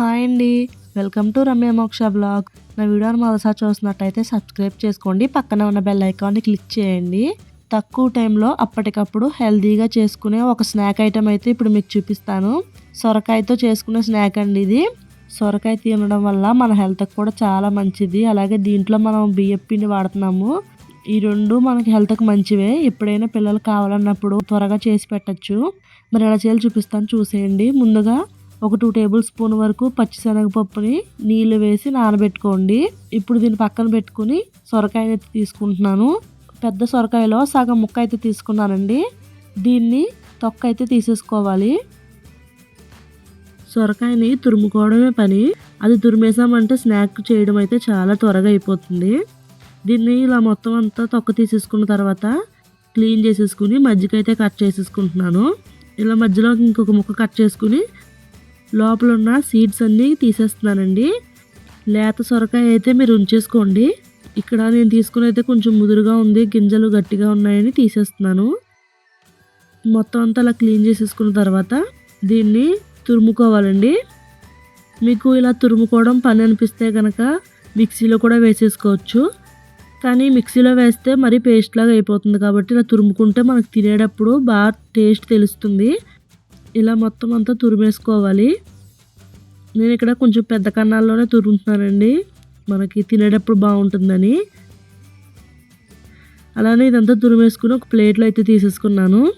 Hi అండి. Welcome to Ramya మోక్ష blog. నా వీడియోని మొదటిసారి చూస్తున్నట్టయితే సబ్స్క్రైబ్ చేసుకోండి. పక్కన ఉన్న బెల్ ఐకాన్ని క్లిక్ చేయండి. తక్కువ టైంలో అప్పటికప్పుడు హెల్తీగా చేసుకునే ఒక స్నాక్ ఐటెం అయితే ఇప్పుడు మీకు చూపిస్తాను. సొరకాయతో చేసుకునే స్నాక్ అండి ఇది. సొరకాయ తినడం వల్ల మన హెల్త్కి కూడా చాలా మంచిది. అలాగే దీంట్లో మనం బియ్యం పిండి వాడుతున్నాము. ఈ రెండు మనకి హెల్త్కి మంచివే. ఎప్పుడైనా పిల్లలు కావాలన్నప్పుడు త్వరగా చేసి పెట్టచ్చు. మరి ఎలా చేయాలి చూపిస్తాను. చూసేయండి. ముందుగా ఒక టూ టేబుల్ స్పూన్ వరకు పచ్చిశనగపప్పుని నీళ్ళు వేసి నానబెట్టుకోండి. ఇప్పుడు దీన్ని పక్కన పెట్టుకుని సొరకాయని అయితే తీసుకుంటున్నాను. పెద్ద సొరకాయలో సగం ముక్క అయితే తీసుకున్నానండి. దీన్ని తొక్క అయితే తీసేసుకోవాలి. సొరకాయని తురుముకోవడమే పని. అది తురిమేసామంటే స్నాక్ చేయడం అయితే చాలా త్వరగా అయిపోతుంది. దీన్ని ఇలా మొత్తం అంతా తొక్క తీసేసుకున్న తర్వాత క్లీన్ చేసేసుకుని మజ్జిగ అయితే కట్ చేసేసుకుంటున్నాను. ఇలా మధ్యలో ఇంకొక ముక్క కట్ చేసుకుని లోపల ఉన్న సీడ్స్ అన్నీ తీసేస్తున్నానండి. లేత సొరకాయ అయితే మీరు ఉంచేసుకోండి. ఇక్కడ నేను తీసుకుని అయితే కొంచెం ముదురుగా ఉంది. గింజలు గట్టిగా ఉన్నాయని తీసేస్తున్నాను. మొత్తం అంతా అలా క్లీన్ చేసేసుకున్న తర్వాత దీన్ని తురుముకోవాలండి. మీకు ఇలా తురుముకోవడం పని అనిపిస్తే కనుక మిక్సీలో కూడా వేసేసుకోవచ్చు. కానీ మిక్సీలో వేస్తే మరీ పేస్ట్ లాగా అయిపోతుంది కాబట్టి ఇలా తురుముకుంటే మనకు తినేటప్పుడు బాగా టేస్ట్ తెలుస్తుంది. ఇలా మొత్తం అంతా తురిమేసుకోవాలి. నేను ఇక్కడ కొంచెం పెద్ద కన్నాల్లోనే తురుముతున్నానండి. మనకి తినేటప్పుడు బాగుంటుందని. అలానే ఇదంతా తురిమేసుకుని ఒక ప్లేట్లో అయితే తీసేసుకున్నాను.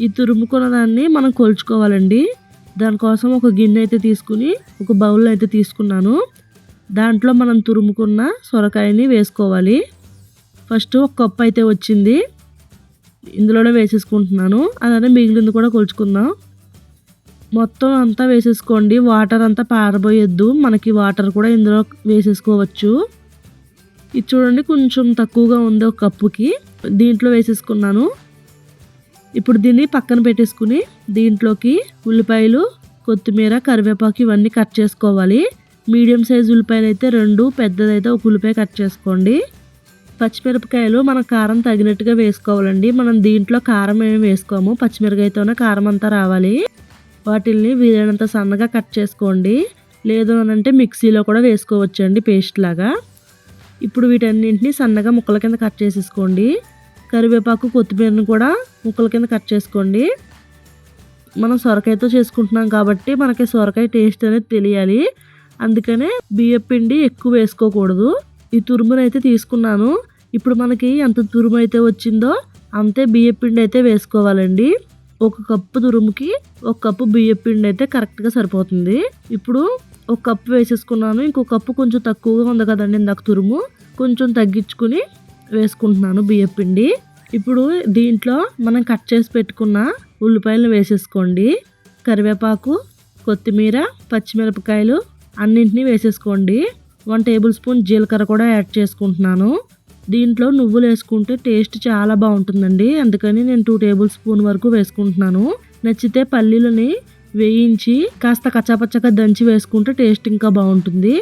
ఈ తురుముకున్న దాన్ని మనం కొలుచుకోవాలండి. దానికోసం ఒక గిన్నె అయితే తీసుకుని ఒక బౌల్ అయితే తీసుకున్నాను. దాంట్లో మనం తురుముకున్న సొరకాయని వేసుకోవాలి. ఫస్ట్ ఒక కప్పు అయితే వచ్చింది. ఇందులోనే వేసేసుకుంటున్నాను. అలానే మిగిలింది కూడా కొలుచుకుందాం. మొత్తం అంతా వేసేసుకోండి. వాటర్ అంతా పారబోయొద్దు. మనకి వాటర్ కూడా ఇందులో వేసేసుకోవచ్చు. ఇది చూడండి కొంచెం తక్కువగా ఉంది ఒక కప్పుకి. దీంట్లో వేసేసుకున్నాను. ఇప్పుడు దీన్ని పక్కన పెట్టేసుకుని దీంట్లోకి ఉల్లిపాయలు కొత్తిమీర కరివేపాకు ఇవన్నీ కట్ చేసుకోవాలి. మీడియం సైజ్ ఉల్లిపాయలు అయితే రెండు పెద్దదైతే ఒక ఉల్లిపాయ కట్ చేసుకోండి. పచ్చిమిరపకాయలు మన కారం తగినట్టుగా వేసుకోవాలండి. మనం దీంట్లో కారం ఏమి వేసుకోము. పచ్చిమిరకాయతోనే కారం అంతా రావాలి. వాటిల్ని వీలైనంత సన్నగా కట్ చేసుకోండి. లేదు అని అంటే మిక్సీలో కూడా వేసుకోవచ్చండి పేస్ట్ లాగా. ఇప్పుడు వీటన్నింటినీ సన్నగా ముక్కల కింద కట్ చేసేసుకోండి. కరివేపాకు కొత్తిమీరను కూడా ముక్కల కింద కట్ చేసుకోండి. మనం సొరకాయతో చేసుకుంటున్నాం కాబట్టి మనకి సొరకాయ టేస్ట్ అనేది తెలియాలి. అందుకనే బియ్యం పిండి ఎక్కువ వేసుకోకూడదు. ఈ తురుమునైతే తీసుకున్నాను. ఇప్పుడు మనకి ఎంత తురుము అయితే వచ్చిందో అంతే బియ్యం పిండి అయితే వేసుకోవాలండి. ఒక కప్పు తురుముకి ఒక కప్పు బియ్యం పిండి అయితే కరెక్ట్గా సరిపోతుంది. ఇప్పుడు ఒక కప్పు వేసేసుకున్నాను. ఇంకో కప్పు కొంచెం తక్కువగా ఉంది కదండి ఇందాక తురుము. కొంచెం తగ్గించుకుని వేసుకుంటున్నాను బియ్యం పిండి. ఇప్పుడు దీంట్లో మనం కట్ చేసి పెట్టుకున్న ఉల్లిపాయలు వేసేసుకోండి. కరివేపాకు కొత్తిమీర పచ్చిమిరపకాయలు అన్నింటినీ వేసేసుకోండి. వన్ టేబుల్ స్పూన్ జీలకర్ర కూడా యాడ్ చేసుకుంటున్నాను. దీంట్లో నువ్వులు వేసుకుంటే టేస్ట్ చాలా బాగుంటుందండి. అందుకని నేను టూ టేబుల్ స్పూన్ వరకు వేసుకుంటున్నాను. నచ్చితే పల్లీలని వేయించి కాస్త కచ్చాపచ్చగా దంచి వేసుకుంటే టేస్ట్ ఇంకా బాగుంటుంది.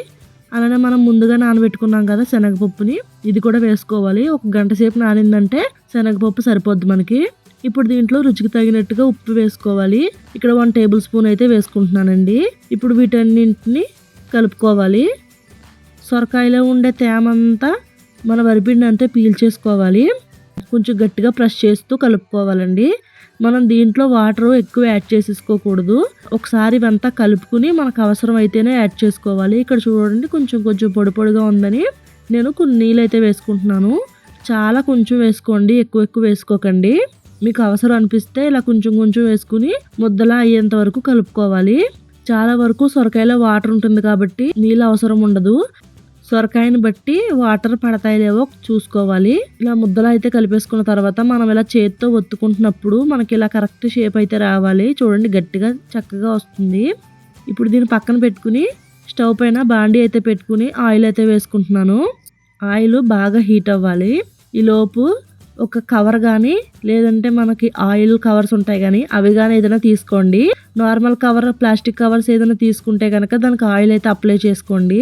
అలానే మనం ముందుగా నానబెట్టుకున్నాం కదా శనగపప్పుని ఇది కూడా వేసుకోవాలి. ఒక గంట సేపు నానిందంటే శనగపప్పు సరిపోద్ది మనకి. ఇప్పుడు దీంట్లో రుచికి తగినట్టుగా ఉప్పు వేసుకోవాలి. ఇక్కడ వన్ టేబుల్ స్పూన్ అయితే వేసుకుంటున్నానండి. ఇప్పుడు వీటన్నింటిని కలుపుకోవాలి. సొరకాయలో ఉండే తేమంతా మన వరిపిండి అంతా పీల్చేసుకోవాలి కొంచెం గట్టిగా ప్రెస్ చేస్తూ కలుపుకోవాలండి. మనం దీంట్లో వాటర్ ఎక్కువ యాడ్ చేసేసుకోకూడదు. ఒకసారి ఇవంతా కలుపుకుని మనకు అవసరం అయితేనే యాడ్ చేసుకోవాలి. ఇక్కడ చూడండి కొంచెం కొంచెం పొడి పొడిగా ఉందని నేను కొన్ని నీళ్ళు అయితే వేసుకుంటున్నాను. చాలా కొంచెం వేసుకోండి ఎక్కువ ఎక్కువ వేసుకోకండి. మీకు అవసరం అనిపిస్తే ఇలా కొంచెం కొంచెం వేసుకుని ముద్దలా అయ్యేంత వరకు కలుపుకోవాలి. చాలా వరకు సొరకాయలో వాటర్ ఉంటుంది కాబట్టి నీళ్ళు అవసరం ఉండదు. సొరకాయని బట్టి వాటర్ పడతాయి లేవో చూసుకోవాలి. ఇలా ముద్దలు అయితే కలిపేసుకున్న తర్వాత మనం ఇలా చేతితో ఒత్తుకుంటున్నప్పుడు మనకి ఇలా కరెక్ట్ షేప్ అయితే రావాలి. చూడండి గట్టిగా చక్కగా వస్తుంది. ఇప్పుడు దీన్ని పక్కన పెట్టుకుని స్టవ్ పైన బాండి అయితే పెట్టుకుని ఆయిల్ అయితే వేసుకుంటున్నాను. ఆయిల్ బాగా హీట్ అవ్వాలి. ఈలోపు ఒక కవర్ కానీ లేదంటే మనకి ఆయిల్ కవర్స్ ఉంటాయి కానీ అవి కానీ ఏదైనా తీసుకోండి. నార్మల్ కవర్ ప్లాస్టిక్ కవర్స్ ఏదైనా తీసుకుంటే కనుక దానికి ఆయిల్ అయితే అప్లై చేసుకోండి.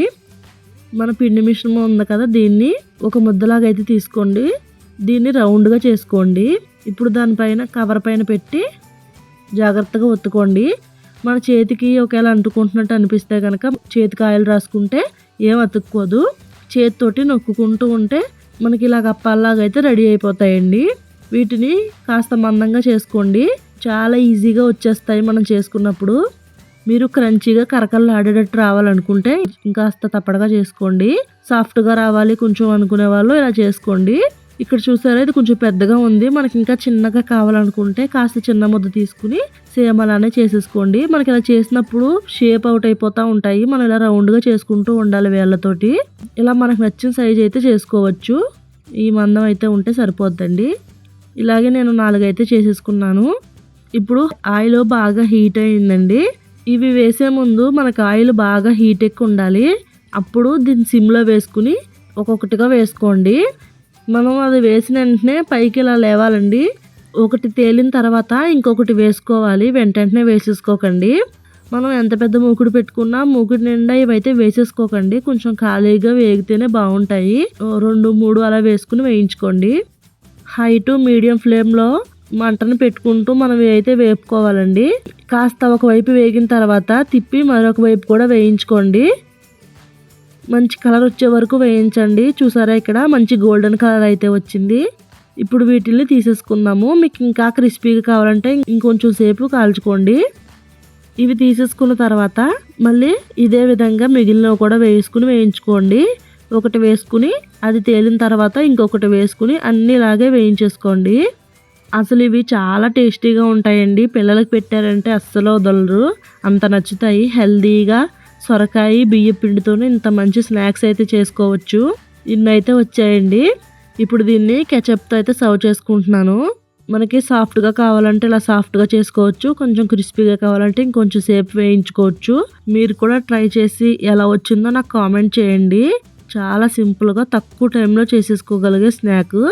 మన పిండి మిశ్రమం ఉంది కదా దీన్ని ఒక ముద్దలాగా అయితే తీసుకోండి. దీన్ని రౌండ్గా చేసుకోండి. ఇప్పుడు దానిపైన కవర్ పైన పెట్టి జాగ్రత్తగా ఒత్తుకోండి. మన చేతికి ఒకవేళ అంటుకుంటున్నట్టు అనిపిస్తే కనుక చేతికి ఆయిల్ రాసుకుంటే ఏం అతుక్కోదు. చేతితోటి నొక్కుకుంటూ ఉంటే మనకి ఇలాగ అప్పాల్లాగా అయితే రెడీ అయిపోతాయండి. వీటిని కాస్త మందంగా చేసుకోండి. చాలా ఈజీగా వచ్చేస్తాయి మనం చేసుకున్నప్పుడు. మీరు క్రంచీగా కరకల్లాడేటట్టు రావాలనుకుంటే ఇంకాస్త తప్పడగా చేసుకోండి. సాఫ్ట్గా రావాలి కొంచెం అనుకునే వాళ్ళు ఇలా చేసుకోండి. ఇక్కడ చూసారా ఇది కొంచెం పెద్దగా ఉంది. మనకి ఇంకా చిన్నగా కావాలనుకుంటే కాస్త చిన్న ముద్ద తీసుకుని సేమ్ అలానే చేసేసుకోండి. మనకి ఇలా చేసినప్పుడు షేప్ అవుట్ అయిపోతూ ఉంటాయి. మనం ఇలా రౌండ్గా చేసుకుంటూ ఉండాలి వేళ్ళతోటి. ఇలా మనకు నచ్చిన సైజ్ అయితే చేసుకోవచ్చు. ఈ మందం అయితే ఉంటే సరిపోద్దండి. ఇలాగే నేను నాలుగైతే చేసేసుకున్నాను. ఇప్పుడు ఆయిల్ బాగా హీట్ అయిందండి. ఇవి వేసే ముందు మనకు ఆయిల్ బాగా హీట్ ఎక్కువ ఉండాలి. అప్పుడు దీన్ని సిమ్లో వేసుకుని ఒక్కొక్కటిగా వేసుకోండి. మనం అది వేసిన వెంటనే పైకి ఇలా లేవాలండి. ఒకటి తేలిన తర్వాత ఇంకొకటి వేసుకోవాలి. వెంట వెంటనే వేసేసుకోకండి. మనం ఎంత పెద్ద మూకుడు పెట్టుకున్నా మూకుడు నిండా ఇవైతే వేసేసుకోకండి. కొంచెం ఖాళీగా వేగితేనే బాగుంటాయి. రెండు మూడు అలా వేసుకుని వేయించుకోండి. హై టు మీడియం ఫ్లేమ్లో మంటను పెట్టుకుంటూ మనం అయితే వేపుకోవాలండి కాస్త ఒకవైపు వేగిన తర్వాత తిప్పి మరొక వైపు కూడా వేయించుకోండి. మంచి కలర్ వచ్చే వరకు వేయించండి. చూసారా ఇక్కడ మంచి గోల్డెన్ కలర్ అయితే వచ్చింది. ఇప్పుడు వీటిని తీసేసుకుందాము. మీకు ఇంకా క్రిస్పీగా కావాలంటే ఇంకొంచెం సేపు కాల్చుకోండి. ఇవి తీసేసుకున్న తర్వాత మళ్ళీ ఇదే విధంగా మిగిలినవి కూడా వేసుకుని వేయించుకోండి. ఒకటి వేసుకుని అది తేలిన తర్వాత ఇంకొకటి వేసుకుని అన్నీ ఇలాగే వేయించేసుకోండి. అసలు ఇవి చాలా టేస్టీగా ఉంటాయండి. పిల్లలకు పెట్టారంటే అస్సలు వదలరు. అంత నచ్చుతాయి. హెల్దీగా సొరకాయ బియ్య పిండితోనే ఇంత మంచి స్నాక్స్ అయితే చేసుకోవచ్చు. ఇన్నైతే వచ్చాయండి. ఇప్పుడు దీన్ని కెచప్తో అయితే సర్వ్ చేసుకుంటున్నాను. మనకి సాఫ్ట్గా కావాలంటే ఇలా సాఫ్ట్గా చేసుకోవచ్చు. కొంచెం క్రిస్పీగా కావాలంటే ఇంకొంచెం సేపు వేయించుకోవచ్చు. మీరు కూడా ట్రై చేసి ఎలా వచ్చిందో నాకు కామెంట్ చేయండి. చాలా సింపుల్గా తక్కువ టైంలో చేసేసుకోగలిగే స్నాక్.